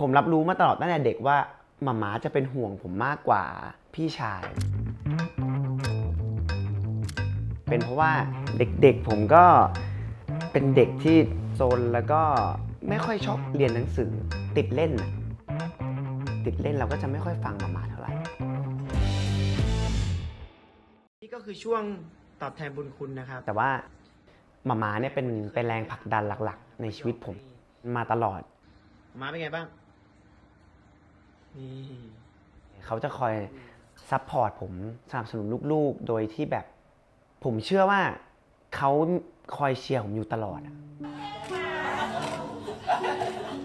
ผมรับรู้มาตลอดตั้งแต่เด็กว่าหมาม้าจะเป็นห่วงผมมากกว่าพี่ชาย เป็นเพราะว่าเด็กๆผมก็เป็นเด็กที่โซนแล้วก็ไม่ค่อยชอบเรียนหนังสือติดเล่นน่ะติดเล่นเราก็จะไม่ค่อยฟังหมาม้าเท่าไหร่ นี่ก็คือช่วงตอบแทนบุญคุณนะครับ แต่ว่าหมาม้าเนี่ยเป็นเป็นแรงผลักดันหลัก ๆ ในชีวิตผมมาตลอด มาเป็นไงบ้าง นี่เขาจะคอยซัพพอร์ตผมสนับสนุนลูกๆ โดยที่แบบ ผมเชื่อว่าเขาคอยเชียร์ผมอยู่ตลอดอะ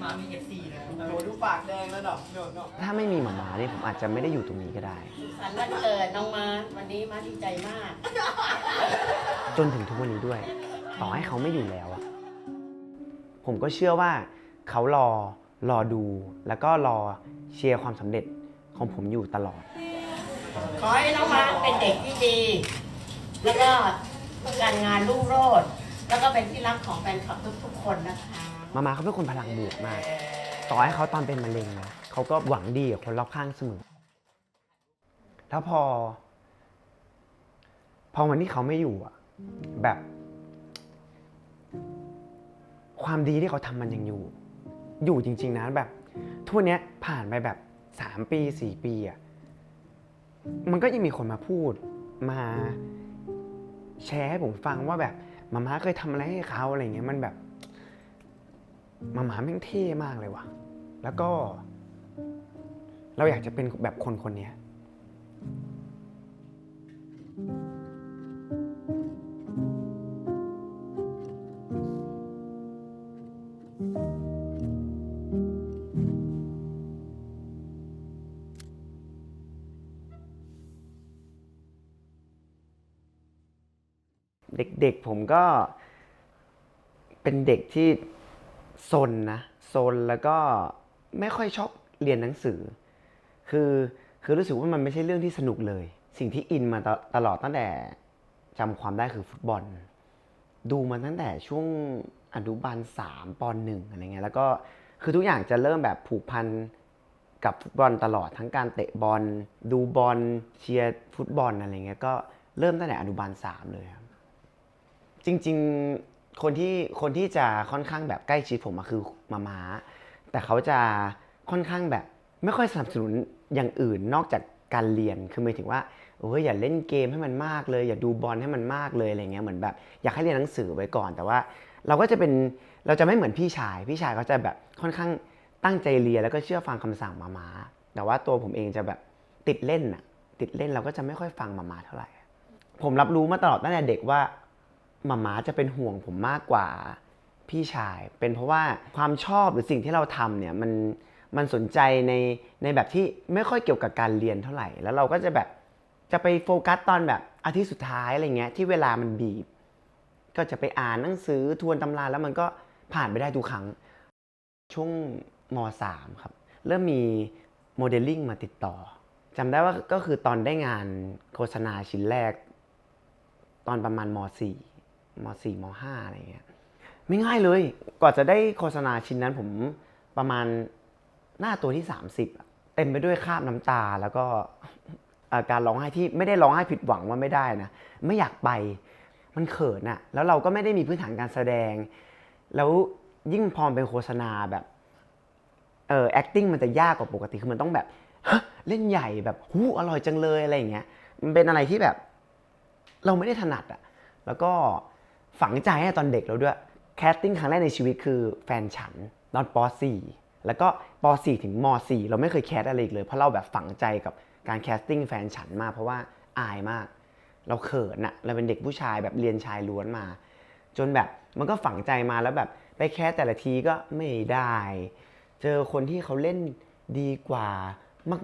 มามีเอฟซีนะโดนดูปากแดงแล้วเนาะโดนเนาะถ้าไม่มีหมาม้าเนี่ยผมอาจจะไม่ได้อยู่ตรงนี้ก็ได้ สันวันเกิดน้องมาวันนี้มาดีใจมาก จนถึงทุกวันนี้ด้วย ต่อให้เขาไม่อยู่แล้วอะผมก็เชื่อว่าเขารอ รอดู แล้วก็รอเชียร์ความสำเร็จของผมอยู่ตลอด ขอให้น้องมาเป็นเด็กที่ดี แล้วก็การงานรุ่งโรจน์แล้วก็เป็นที่รักของแฟนคลับทุกๆคนนะคะ มามาเขาเป็นคนพลังบวกมาก ต่อให้เขาตอนเป็นมะเร็งนะเขาก็หวังดีกับคนรอบข้างเสมอ แล้วพอ พอวันที่เขาไม่อยู่อะแบบ ความดีที่เขาทำมันยังอยู่ อยู่จริง ๆนะแบบทุกวันเนี้ยผ่านไปแบบสามปีสี่ปีอะมันก็ยังมีคนมาพูดมาแชร์ให้ผมฟังว่าแบบมาม่าเคยทำอะไรให้เขาอะไรเงี้ยมันแบบมาม่าแม่งเท่มากเลยว่ะ แล้วก็ เราอยากจะเป็นแบบคนคนนี้ เด็กๆผมก็ เป็นเด็กที่ซนนะซนแล้วก็ไม่ค่อยชอบเรียนหนังสือ คือคือรู้สึกว่ามันไม่ใช่เรื่องที่สนุกเลย สิ่งที่อินมาตลอดตั้งแต่จำความได้คือฟุตบอล ดูมาตั้งแต่ช่วงอนุบาลสามปหนึ่งอะไรเงี้ยแล้วก็คือทุกอย่างจะเริ่มแบบผูกพันกับฟุตบอลตลอดทั้งการเตะบอล ดูบอลเชียร์ฟุตบอลอะไรเงี้ยก็เริ่มตั้งแต่อนุบาลสามเลยครับ จริง ๆ คนที่คนที่จะค่อนข้างแบบใกล้ชิดผมอะคือมาม้า แต่เขาจะค่อนข้างแบบไม่ค่อยสนับสนุนอย่างอื่นนอกจากการเรียน คือหมายถึงว่าโอ้ยอย่าเล่นเกมให้มันมากเลย อย่าดูบอลให้มันมากเลยอะไรเงี้ยเหมือนแบบอยากให้เรียนหนังสือไว้ก่อน แต่ว่าเราก็จะเป็นเราจะไม่เหมือนพี่ชาย พี่ชายเขาจะแบบค่อนข้างตั้งใจเรียนแล้วก็เชื่อฟังคำสั่งมามาแต่ว่าตัวผมเองจะแบบติดเล่นอะติดเล่นเราก็จะไม่ค่อยฟังมามาเท่าไหร่ ผมรับรู้มาตลอดตั้งแต่เด็กว่า หมาม้าจะเป็นห่วงผมมากกว่าพี่ชาย เป็นเพราะว่าความชอบหรือสิ่งที่เราทำเนี่ยมันมันสนใจในในแบบที่ไม่ค่อยเกี่ยวกับการเรียนเท่าไหร่ แล้วเราก็จะแบบจะไปโฟกัสตอนแบบอาทิตย์สุดท้ายอะไรเงี้ยที่เวลามันบีบ ก็จะไปอ่านหนังสือทวนตำราแล้วมันก็ผ่านไปได้ทุกครั้ง ช่วงม .3 ครับ เริ่มมีโมเดลลิ่งมาติดต่อจำได้ว่าก็คือตอนได้งานโฆษณาชิ้นแรก ตอนประมาณม .4 ม .4 ม .5 อะไรเงี้ยไม่ง่ายเลยกว่าจะได้โฆษณาชิ้นนั้นผมประมาณหน้าตัวที่ 30 เต็มไปด้วยคราบน้ำตา แล้วก็อ่อการร้องไห้ที่ไม่ได้ร้องไห้ผิดหวังว่าไม่ได้นะไม่อยากไปมันเขินอะแล้วเราก็ไม่ได้มีพื้นฐานการแสดง แล้วยิ่งพอมเป็นโฆษณาแบบเออ acting มันจะยากกว่าปกติคือมันต้องแบบเล่นใหญ่แบบหูอร่อยจังเลยอะไรอย่างเงี้ยมันเป็นอะไรที่แบบ เราไม่ได้ถนัดอะแล้วก็ ฝังใจให้ตอนเด็กเราด้วยแคสติ้งครั้งแรกในชีวิตคือแฟนฉันตอนป .4 แล้วก็ป .4 ถึงม .4 เราไม่เคยแคสอะไรอีกเลย เพราะเราแบบฝังใจกับการแคสติ้งแฟนฉันมากเพราะว่าอายมาก เราเขินอะเราเป็นเด็กผู้ชายแบบเรียนชายล้วนมา จนแบบมันก็ฝังใจมาแล้วแบบไปแคสแต่ละทีก็ไม่ได้ เจอคนที่เขาเล่นดีกว่า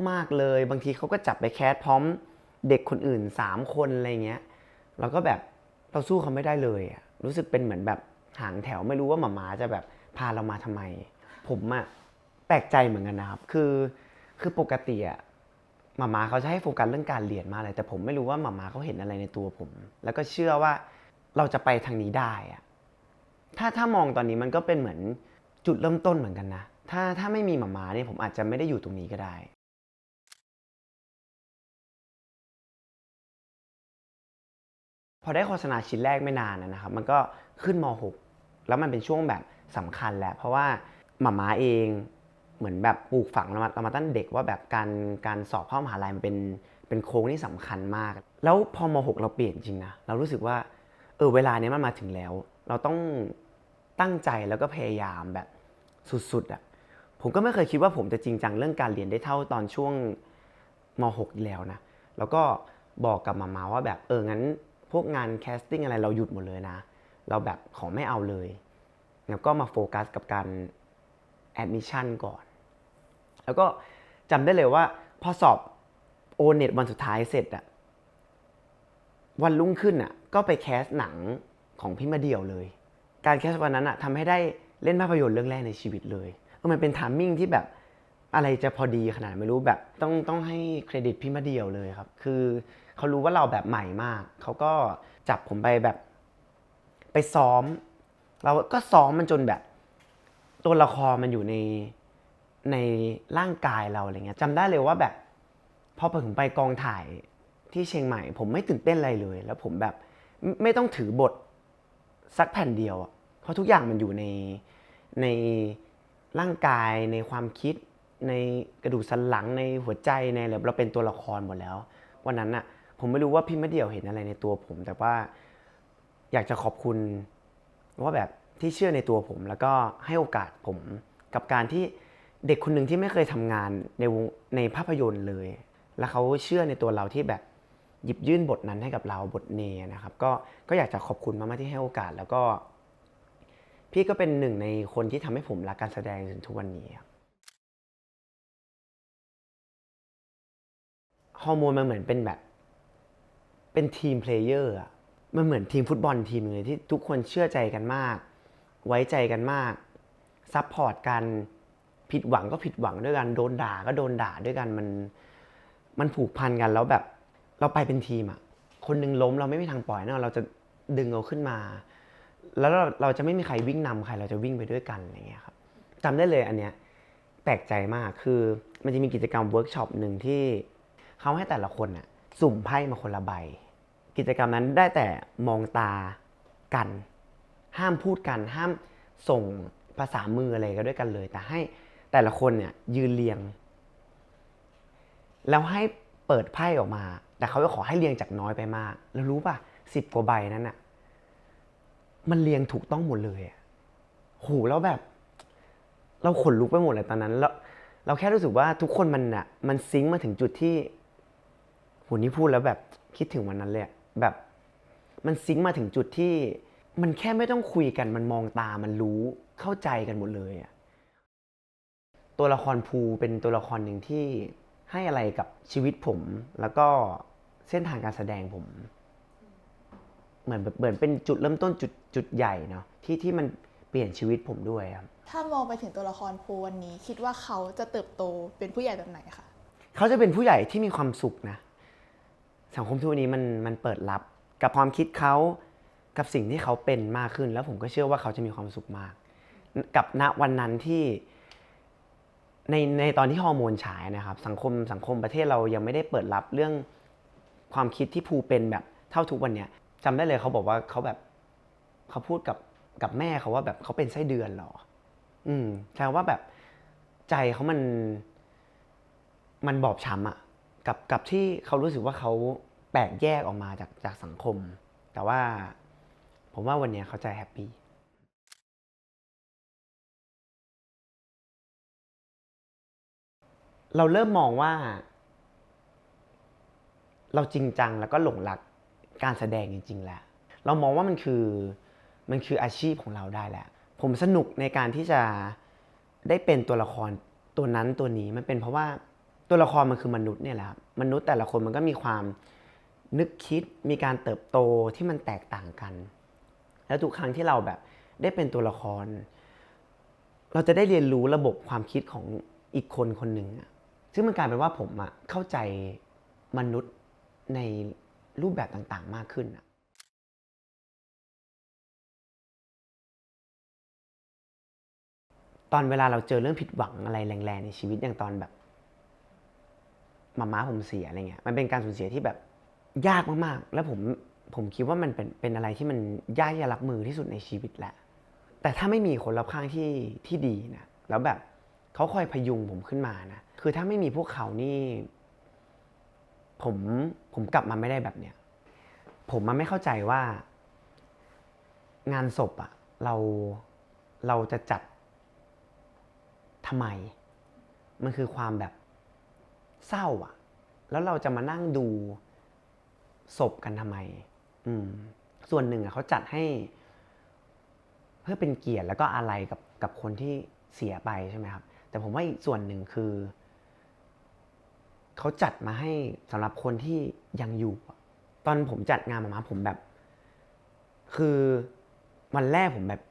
มาก ๆเลย บางทีเขาก็จับไปแคสพร้อมเด็กคนอื่น 3 คนอะไรเงี้ยเราก็แบบ เราสู้เขาไม่ได้เลยอะรู้สึกเป็นเหมือนแบบหางแถวไม่รู้ว่าหมามาจะแบบพาเรามาทำไม ผมอะแปลกใจเหมือนกันนะครับ คือคือปกติอะหมามาเขาจะให้โฟกัสเรื่องการเรียนมากเลย แต่ผมไม่รู้ว่าหมามาเขาเห็นอะไรในตัวผม แล้วก็เชื่อว่าเราจะไปทางนี้ได้อะถ้าถ้ามองตอนนี้มันก็เป็นเหมือนจุดเริ่มต้นเหมือนกันนะ ถ้าถ้าไม่มีหมามาเนี่ยผมอาจจะไม่ได้อยู่ตรงนี้ก็ได้ พอได้โฆษณาชิ้นแรกไม่นานนะครับ มันก็ขึ้นม .6 แล้วมันเป็นช่วงแบบสำคัญแหละเพราะว่าหมาม้าเองเหมือนแบบปลูกฝังเรามาเรามาตั้งเด็กว่าแบบการการสอบเข้ามหาลัยมันเป็นเป็นโค้งที่สำคัญมาก แล้วพอม .6 เราเปลี่ยนจริงนะเรารู้สึกว่าเออเวลาเนี้ยมันมาถึงแล้ว เราต้องตั้งใจแล้วก็พยายามแบบสุดๆอะ่ะผมก็ไม่เคยคิดว่าผมจะจริงจังเรื่องการเรียนได้เท่าตอนช่วงม .6 อีกแล้วนะ แล้วก็บอกกับมามาว่าแบบเอองั้น วกงานแคสติ้งอะไรเราหยุดหมดเลยนะ เราแบบขอไม่เอาเลย แล้วก็มาโฟกัสกับการแอดมิชชั่นก่อน แล้วก็จำได้เลยว่าพอสอบโอเน็ตวันสุดท้ายเสร็จอะวันรุ่งขึ้นอะก็ไปแคสหนังของพี่มาเดี่ยวเลย การแคสวันนั้นอะทำให้ได้เล่นภาพยนตร์เรื่องแรกในชีวิตเลยมันเป็นทามมิ่งที่แบบ อะไรจะพอดีขนาดไม่รู้แบบต้องต้องให้เครดิตพี่มาเดียวเลยครับ คือเขารู้ว่าเราแบบใหม่มาก เขาก็จับผมไปแบบ ไปซ้อม เราก็ซ้อมมันจนแบบ ตัวละครมันอยู่ในในร่างกายเราอะไรเงี้ยจำได้เลยว่าแบบพอผมไปกองถ่ายที่เชียงใหม่ ผมไม่ตื่นเต้นอะไรเลย แล้วผมแบบไม่ต้องถือบทสักแผ่นเดียวเพราะทุกอย่างมันอยู่ในในร่างกายในความคิด ในกระดูกสันหลังในหัวใจในอะไรเราเป็นตัวละครหมดแล้ว วันนั้นอะผมไม่รู้ว่าพี่มะเดี่ยวเห็นอะไรในตัวผม แต่ว่าอยากจะขอบคุณว่าแบบที่เชื่อในตัวผม แล้วก็ให้โอกาสผมกับการที่เด็กคนหนึ่งที่ไม่เคยทำงานในวงในภาพยนตร์เลย แล้วเขาเชื่อในตัวเราที่แบบหยิบยื่นบทนั้นให้กับเราบทเนนะครับ ก็ก็อยากจะขอบคุณมากๆที่ให้โอกาสแล้วก็ พี่ก็เป็นหนึ่งในคนที่ทำให้ผมรักการแสดงจนทุกวันนี้ครับ ฮอร์โมนมันเหมือนเป็นแบบ เป็นทีมเพลเยอร์อะมันเหมือนทีมฟุตบอลทีมนึงเลยที่ทุกคนเชื่อใจกันมาก ไว้ใจกันมากซัพพอร์ตกันผิดหวังก็ผิดหวังด้วยกันโดนด่าก็โดนด่าด้วยกันมันมันผูกพันกันแล้วแบบเราไปเป็นทีมอะคนหนึงล้มเราไม่มีทางปล่อยแนะเราจะดึงเอาขึ้นมา แล้วเราเราจะไม่มีใครวิ่งนำใครเราจะวิ่งไปด้วยกันอะไรเงี้ยครับจำได้เลยอันเนี้ยแปลกใจมากคือมันจะมีกิจกรรมเวิร์กช็อปหนึ่งที่ เขาให้แต่ละคนอะสุ่มไพ่มาคนละใบ กิจกรรมนั้นได้แต่มองตากัน ห้ามพูดกัน ห้ามส่งภาษามืออะไรก็ด้วยกันเลย แต่ให้แต่ละคนเนี่ยยืนเรียง แล้วให้เปิดไพ่ออกมา แต่เขาจะขอให้เรียงจากน้อยไปมาก แล้วรู้ป่ะสิบกว่าใบนั้นอะมันเรียงถูกต้องหมดเลยอะโหแล้วแบบ เราขนลุกไปหมดเลยตอนนั้นแล้วเราแค่รู้สึกว่าทุกคนมันอะมันซิงค์มาถึงจุดที่ โหนี่พูดแล้วแบบคิดถึงวันนั้นเลยอะแบบมันซิงค์มาถึงจุดที่ มันแค่ไม่ต้องคุยกันมันมองตามันรู้เข้าใจกันหมดเลยอะตัวละครภูเป็นตัวละครหนึ่งที่ให้อะไรกับชีวิตผม แล้วก็เส้นทางการแสดงผม เหมือนแบบเหมือนเป็นจุดเริ่มต้นจุดจุดใหญ่เนาะที่ที่มันเปลี่ยนชีวิตผมด้วยครับถ้ามองไปถึงตัวละครภูวันนี้ คิดว่าเขาจะเติบโตเป็นผู้ใหญ่แบบไหนคะเขาจะเป็นผู้ใหญ่ที่มีความสุขนะ สังคมทุกวันนี้มันมันเปิดรับกับความคิดเขากับสิ่งที่เขาเป็นมากขึ้น แล้วผมก็เชื่อว่าเขาจะมีความสุขมาก กับณวันนั้นที่ในในตอนที่ฮอร์โมนฉายนะครับ สังคมสังคมประเทศเรายังไม่ได้เปิดรับเรื่องความคิดที่ภูเป็นแบบเท่าทุกวันเนี้ยจำได้เลยเขาบอกว่าเขาแบบเขาพูดกับกับแม่เขาว่าแบบเขาเป็นไส้เดือนหรอ อืมแสดงว่าแบบใจเขามัน มันบอบช้ำอะ กับกับที่เขารู้สึกว่าเขาแปลกแยกออกมาจากจากสังคม แต่ว่าผมว่าวันนี้เขาใจแฮปปี้เราเริ่มมองว่า เราจริงจังแล้วก็หลงรักการแสดงจริง ๆ แล้ว เรามองว่ามันคือมันคืออาชีพของเราได้แหละผมสนุกในการที่จะได้เป็นตัวละครตัวนั้นตัวนี้มันเป็นเพราะว่า ตัวละครมันคือมนุษย์เนี่ยแหละครับมนุษย์แต่ละคนมันก็มีความนึกคิดมีการเติบโตที่มันแตกต่างกัน แล้วทุกครั้งที่เราแบบได้เป็นตัวละคร เราจะได้เรียนรู้ระบบความคิดของอีกคนคนหนึ่งอะซึ่งมันกลายเป็นว่าผมอะเข้าใจมนุษย์ในรูปแบบต่างๆ มากขึ้นอะตตอนเวลาเราเจอเรื่องผิดหวังอะไรแรงๆในชีวิตอย่างตอนแบบ มาม่าผมเสียอะไรเงี้ยมันเป็นการสูญเสียที่แบบยากมากๆ แล้วผมผมคิดว่ามันเป็นเป็นอะไรที่มันยากที่จะรับมือที่สุดในชีวิตแหละ แต่ถ้าไม่มีคนรอบข้างที่ที่ดีนะแล้วแบบเขาคอยพยุงผมขึ้นมานะคือถ้าไม่มีพวกเขานี่ผมผมกลับมาไม่ได้แบบเนี้ยผมมันไม่เข้าใจว่า งานศพอะเราเราจะจัดทำไม มันคือความแบบ เศร้าอะแล้วเราจะมานั่งดูศพกันทำไม อืม ส่วนหนึ่งอะเขาจัดให้ เพื่อเป็นเกียรติแล้วก็อะไรกับกับคนที่เสียไปใช่ไหมครับ แต่ผมว่าอีกส่วนหนึ่งคือเขาจัดมาให้สำหรับคนที่ยังอยู่ ตอนผมจัดงานมามาผมแบบ คือวันแรกผมแบบ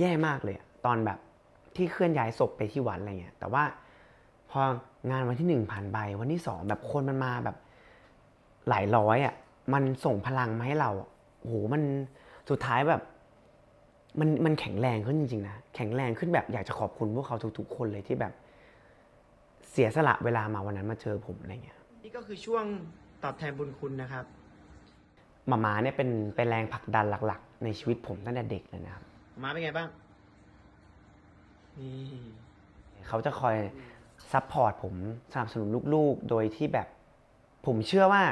แย่มากเลยตอนแบบที่เคลื่อนย้ายศพไปที่วัดอะไรเงี้ย แต่ว่า พองานวันที่หนึ่งผ่านไปวันที่สองแบบคนมันมาแบบหลายร้อยอะมันส่งพลังมาให้เราอะโอ้โหมันสุดท้ายแบบมันมันแข็งแรงขึ้นจริงๆนะแข็งแรงขึ้นแบบอยากจะขอบคุณพวกเขาทุก ๆ คนเลยที่แบบ เสียสละเวลามาวันนั้นมาเจอผมอะไรเงี้ยนี่ก็คือช่วงตอบแทนบุญคุณนะครับหมาม้าเนี่ยเป็นเป็นแรงผลักดันหลัก ๆ ในชีวิตผมตั้งแต่เด็กเลยนะครับหมาม้าเป็นไงบ้างนี่เขาจะคอย ซัพพอร์ตผมสนับสนุนลูกๆ โดยที่แบบ ผมเชื่อว่า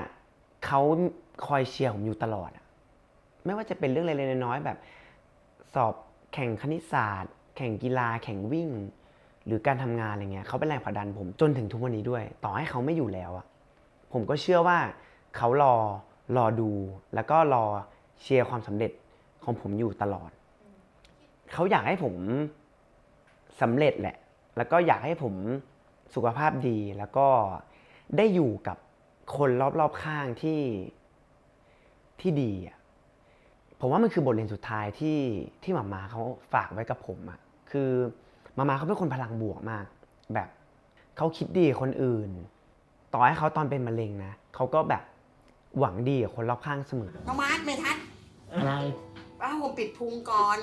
เขาคอยเชียร์ผมอยู่ตลอดอะไม่ว่าจะเป็นเรื่องเล็กๆน้อยๆแบบ สอบแข่งคณิตศาสตร์ แข่งกีฬา แข่งวิ่ง หรือการทำงานอะไรเงี้ยเขาเป็นแรงผลักดันผมจนถึงทุกวันนี้ด้วย ต่อให้เขาไม่อยู่แล้วอะผมก็เชื่อว่าเขารอรอดู แล้วก็รอเชียร์ความสำเร็จของผมอยู่ตลอด เขาอยากให้ผมสำเร็จแหละ แล้วก็อยากให้ผม สุขภาพดีแล้วก็ได้อยู่กับคนรอบๆข้างที่ที่ดีอะผมว่ามันคือบทเรียนสุดท้ายที่ที่หมามาเขาฝากไว้กับผมอะคือหมามาเขาเป็นคนพลังบวกมาก แบบเขาคิดดีกับคนอื่น ต่อให้เขาตอนเป็นมะเร็งนะเขาก็แบบหวังดีกับคนรอบข้างเสมอน้องมาร์ทไม่ทันอะไรป้าผมปิดพุงก่อน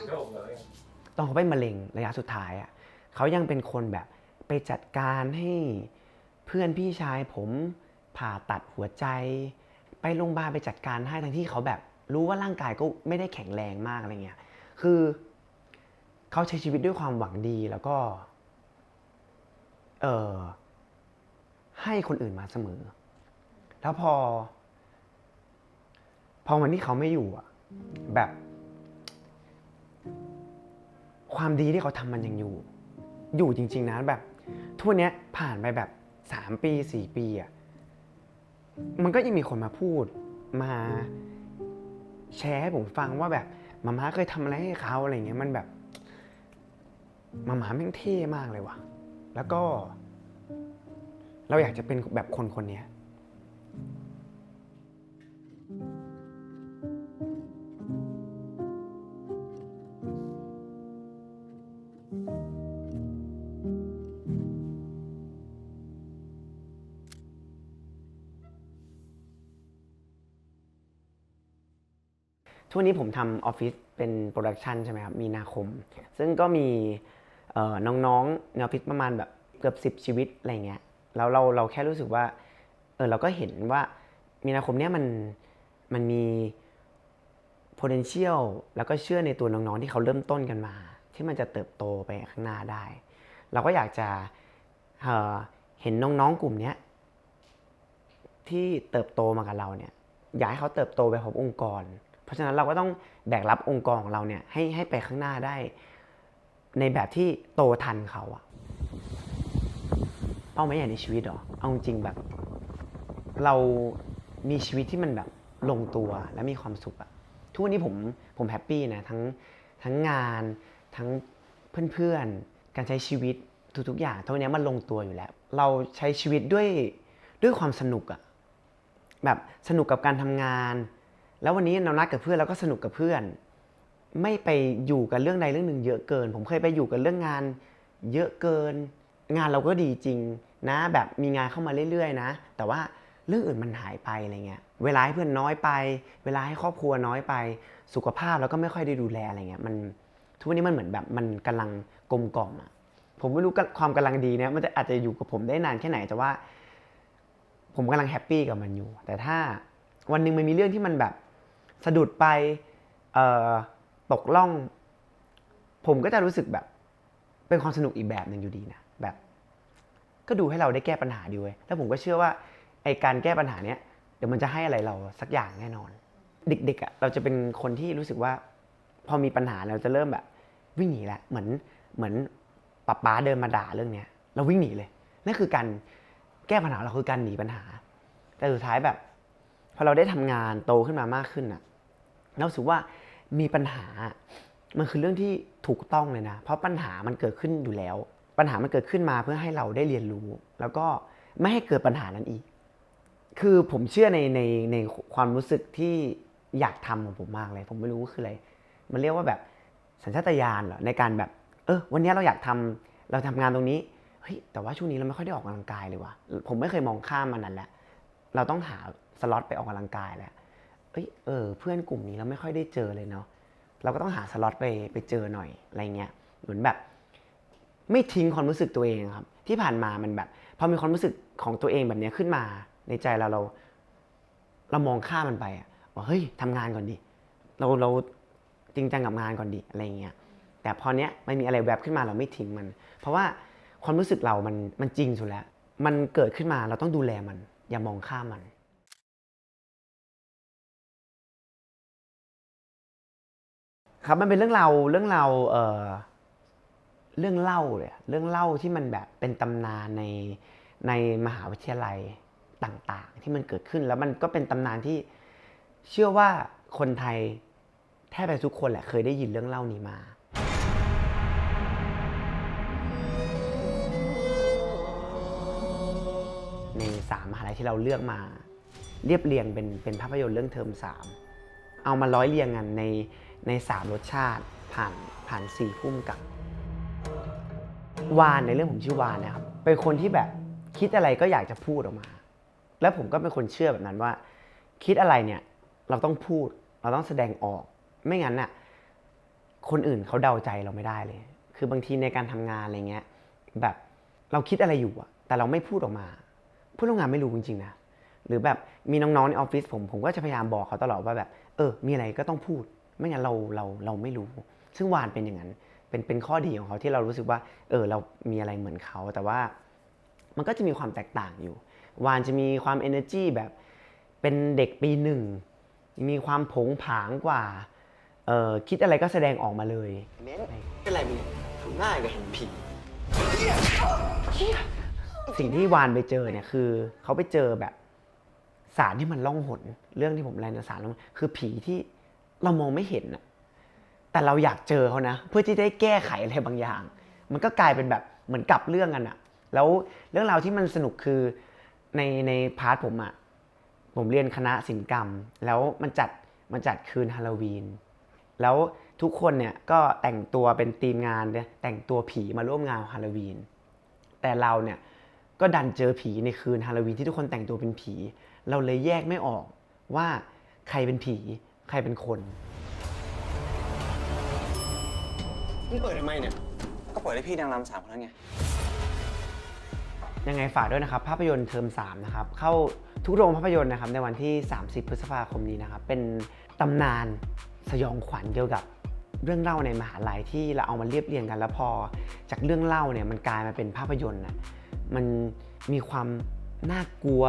ตอนเขาเป็นมะเร็งระยะสุดท้ายอะเขายังเป็นคนแบบไป จัดการให้เพื่อนพี่ชายผมผ่าตัดหัวใจ ไปโรงพยาบาลไปจัดการให้ทั้งที่เขาแบบรู้ว่าร่างกายก็ไม่ได้แข็งแรงมากอะไรเงี้ย คือเขาใช้ชีวิตด้วยความหวังดีแล้วก็ เออให้คนอื่นมาเสมอ แล้วพอ พอวันที่เขาไม่อยู่อะแบบ ความดีที่เขาทำมันยังอยู่ อยู่จริง ๆนะแบบ ทั่วเนี้ยผ่านไปแบบสามปีสี่ปีอะมันก็ยังมีคนมาพูดมาแชร์ให้ผมฟังว่าแบบมาม่าเคยทำอะไรให้เขาอะไรเงี้ยมันแบบมาม่าแม่งเท่มากเลยว่ะ แล้วก็ เราอยากจะเป็นแบบคนคนนี้ ยทุกวันนี้ผมทำออฟฟิศเป็นโปรดักชันใช่ไหมครับ มีนาคม ซึ่งก็มีเอ่อน้องๆในออฟฟิศประมาณแบบเกือบสิบ10 ชีวิตอะไรเงี้ยแล้วเราเราแค่รู้สึกว่าเออเราก็เห็นว่ามีนาคมเนี้ยมันมันมี potential แล้วก็เชื่อในตัวน้องๆที่เขาเริ่มต้นกันมา ที่มันจะเติบโตไปข้างหน้าได้ เราก็อยากจะเอ่อเห็นน้องๆกลุ่มเนี้ยที่เติบโตมากับเราเนี่ยอยากให้เขาเติบโตไปพร้อมองค์กร เพราะฉะนั้นเราก็ต้องแบกรับองค์กรของเราเนี่ยให้ให้ไปข้างหน้าได้ ในแบบที่โตทันเขาอะเป้าหมายใหญ่ในชีวิตหรอเอาจริงแบบ เรามีชีวิตที่มันแบบลงตัวและมีความสุขอะทุกวันนี้ผมผมแฮปปี้นะทั้งทั้งงานทั้งเพื่อนๆ การใช้ชีวิตทุกๆอย่างทุกวันนี้มันลงตัวอยู่แล้ว เราใช้ชีวิตด้วยด้วยความสนุกอะแบบสนุกกับการทำงาน แล้ววันนี้เรานัดกับเพื่อนเราก็สนุกกับเพื่อน ไม่ไปอยู่กับเรื่องใดเรื่องหนึ่งเยอะเกิน ผมเคยไปอยู่กับเรื่องงาน เยอะเกิน งานเราก็ดีจริงนะ แบบมีงานเข้ามาเรื่อย ๆ นะ แต่ว่าเรื่องอื่นมันหายไปอะไรเงี้ย เวลาให้เพื่อนน้อยไป เวลาให้ครอบครัวน้อยไป สุขภาพเราก็ไม่ค่อยได้ดูแลอะไรเงี้ย มันทุกวันนี้มันเหมือนแบบมันกำลังกลมกล่อมอะผมไม่รู้ความกำลังดีเนี่ยมันจะอาจจะอยู่กับผมได้นานแค่ไหนแต่ว่า ผมกำลังแฮปปี้กับมันอยู่ แต่ถ้าวันหนึ่งมันมีเรื่องที่มันแบบ สะดุดไปตกล่อง ผมก็จะรู้สึกแบบ เป็นความสนุกอีกแบบหนึ่งอยู่ดีนะแบบ ก็ดูให้เราได้แก้ปัญหาดีเว้ยแล้วผมก็เชื่อว่าไอการแก้ปัญหาเนี้ยเดี๋ยวมันจะให้อะไรเราสักอย่างแน่นอน เด็กๆอะ่ะเราจะเป็นคนที่รู้สึกว่า พอมีปัญหาเราจะเริ่มแบบ วิ่งหนีแหละเหมือนเหมือนป๊าป๊าเดินมาด่าเรื่องเนี้ยเราวิ่งหนีเลยนั่นคือการแก้ปัญหาเราคือการหนีปัญหา แต่สุดท้ายแบบ พอเราได้ทำงานโตขึ้นมามากขึ้นอะ เรารู้สึกว่ามีปัญหา มันคือเรื่องที่ถูกต้องเลยนะ เพราะปัญหามันเกิดขึ้นอยู่แล้ว ปัญหามันเกิดขึ้นมาเพื่อให้เราได้เรียนรู้ แล้วก็ไม่ให้เกิดปัญหานั้นอีก คือผมเชื่อในในในความรู้สึกที่อยากทำของผมมากเลย ผมไม่รู้ว่าคืออะไร มันเรียกว่าแบบสัญชาตญาณเหรอในการแบบ เออ วันนี้เราอยากทำเราทำงานตรงนี้ เฮ้ย แต่ว่าช่วงนี้เราไม่ค่อยได้ออกกำลังกายเลยว่ะ ผมไม่เคยมองข้ามมันนั้นแหละ เราต้องหาสล็อตไปออกกำลังกายแหละ เอ้ยเออเพื่อนกลุ่มนี้เราไม่ค่อยได้เจอเลยเนาะเราก็ต้องหาสล็อตไปไปเจอหน่อยอะไรเงี้ยเหมือนแบบ ไม่ทิ้งความรู้สึกตัวเองครับ ที่ผ่านมามันแบบพอมีความรู้สึกของตัวเองแบบนี้ขึ้นมา ในใจเราเรา เรามองข้ามมันไปอะว่าเฮ้ยทำงานก่อนดิเราเราจริงจังกับงานก่อนดิอะไรเงี้ยแต่พอเนี้ยมันมีอะไรแวบขึ้นมาเราไม่ทิ้งมัน เพราะว่าความรู้สึกเรามันมันจริงสุดแล้ว มันเกิดขึ้นมาเราต้องดูแลมัน อย่ามองข้ามมัน ครับมันเป็นเรื่องเราวเรื่องเราวเอ่อเรื่องเล่าเลยเรื่องเล่าที่มันแบบเป็นตำนานในในมหาวิทยาลัยต่าง ๆ ที่มันเกิดขึ้นแล้วมันก็เป็นตำนานที่เชื่อว่าคนไทยแทบจะทุกคนแหละเคยได้ยินเรื่องเล่านี้มาในสามมหาลัยที่เราเลือกมา เรียบเรียงเป็นเป็นภาพยนตร์เรื่องเทอมสามเอามาร้อยเรียงกันใน ในสามรสชาติผ่านผ่านสีพุ่มกับ วานในเรื่องผมชื่อวานนะครับ เป็นคนที่แบบคิดอะไรก็อยากจะพูดออกมา แล้วผมก็เป็นคนเชื่อแบบนั้นว่า คิดอะไรเนี่ยเราต้องพูดเราต้องแสดงออก ไม่งั้นน่ะคนอื่นเขาเดาใจเราไม่ได้เลย คือบางทีในการทำงานอะไรเงี้ยแบบเราคิดอะไรอยู่อะแต่เราไม่พูดออกมาผู้ร่วมงานไม่รู้จริงๆนะหรือแบบมีน้องๆในออฟฟิศผมผมก็จะพยายามบอกเขาตลอดว่าแบบ เออ มีอะไรก็ต้องพูด ไม่งั้นเราเราเราไม่รู้ ซึ่งวานเป็นอย่างนั้น เป็นเป็นข้อดีของเขาที่เรารู้สึกว่า เออเรามีอะไรเหมือนเขา แต่ว่ามันก็จะมีความแตกต่างอยู่ วานจะมีความ energy แบบเป็นเด็กปีหนึ่ง มีความผงผางกว่าเออคิดอะไรก็แสดงออกมาเลยเม้นเป็นไรมึงทำหน้าอย่างกับเห็นผีสิ่งที่วานไปเจอเนี่ยคือเขาไปเจอแบบสารที่มันล่องหนเรื่องที่ผมเรียนสารล่องหนคือผีที่ เรามองไม่เห็นอะแต่เราอยากเจอเขานะ เพื่อที่ได้แก้ไขอะไรบางอย่าง มันก็กลายเป็นแบบเหมือนกลับเรื่องกันอะแล้วเรื่องราวที่มันสนุกคือในในพาร์ทผมอะผมเรียนคณะศิลปกรรม แล้วมันจัดมันจัดคืนฮาโลวีนแล้วทุกคนเนี่ยก็แต่งตัวเป็นทีมงานเนี่ยแต่งตัวผีมาร่วมงานฮาโลวีนแต่เราเนี่ยก็ดันเจอผีในคืนฮาโลวีนที่ทุกคนแต่งตัวเป็นผี เราเลยแยกไม่ออกว่าใครเป็นผี ครเป็นคน มึงเปิดทำไมเนี่ย ก็เปิดให้พี่นางรำสามคนนั้นไง ยังไงฝากด้วยนะครับ ภาพยนตร์เทอม3นะครับ เข้าทุกโรงภาพยนตร์นะครับ ในวันที่ 30 พฤษภาคมนี้นะครับ เป็นตำนานสยองขวัญเกี่ยวกับเรื่องเล่าในมหาลัยที่เราเอามาเรียบเรียงกัน แล้วพอจากเรื่องเล่าเนี่ยมันกลายมาเป็นภาพยนตร์น่ะมันมีความน่ากลัว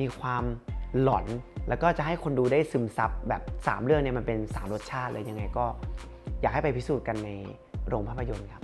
มีความหลอน แล้วก็จะให้คนดูได้ซึมซับแบบ 3 เรื่องเนี่ยมันเป็น 3 รสชาติเลยยังไงก็ อยากให้ไปพิสูจน์กันในโรงภาพยนตร์ครับ